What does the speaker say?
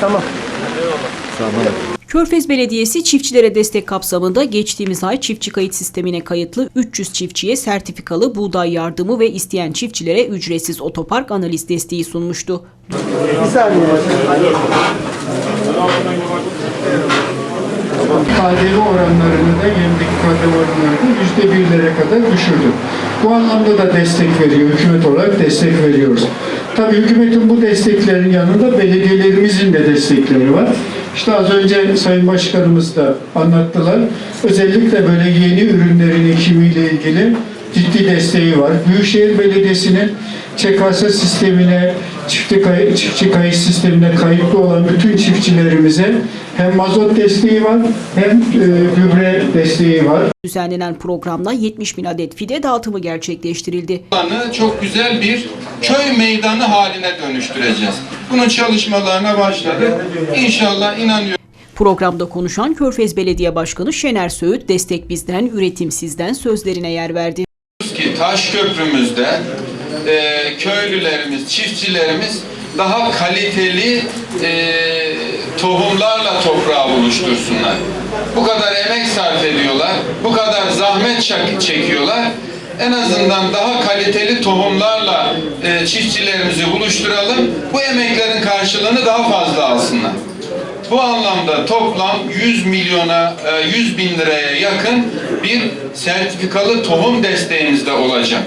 Tamam. Körfez Belediyesi çiftçilere destek kapsamında geçtiğimiz ay çiftçi kayıt sistemine kayıtlı 300 çiftçiye sertifikalı buğday yardımı ve isteyen çiftçilere ücretsiz otopark analiz desteği sunmuştu. Bir saniye. KDV oranlarını da yemdeki KDV oranlarını yüzde birlere kadar düşürdük. Bu anlamda da destek veriyor, hükümet olarak destek veriyoruz. Tabii hükümetin bu desteklerin yanında belediyelerimizin de destekleri var. İşte az önce Sayın Başkanımız da anlattılar. Özellikle böyle yeni ürünlerin ekimiyle ilgili ciddi desteği var. Büyükşehir Belediyesi'nin ÇKS sistemine, çiftçi, kay- çiftçi kayıt sistemine kayıtlı olan bütün çiftçilerimize hem mazot desteği var hem e, gübre desteği var. Düzenlenen programda 70 bin adet fide dağıtımı gerçekleştirildi. alanı çok güzel bir köy meydanı haline dönüştüreceğiz. Bunun çalışmalarına başladık. İnşallah inanıyorum. Programda konuşan Körfez Belediye Başkanı Şener Söğüt, destek bizden, üretim sizden sözlerine yer verdi. Taş köprümüzde e, köylülerimiz, çiftçilerimiz daha kaliteli e, tohumlarla toprağı buluştursunlar. Bu kadar emek sarf ediyorlar, bu kadar zahmet çek- çekiyorlar. En azından daha kaliteli tohumlarla e, çiftçilerimizi buluşturalım. Bu emeklerin karşılığını daha fazla alsınlar. Bu anlamda toplam 100 milyona, e, 100 bin liraya yakın bir sertifikalı tohum desteğimiz de olacak.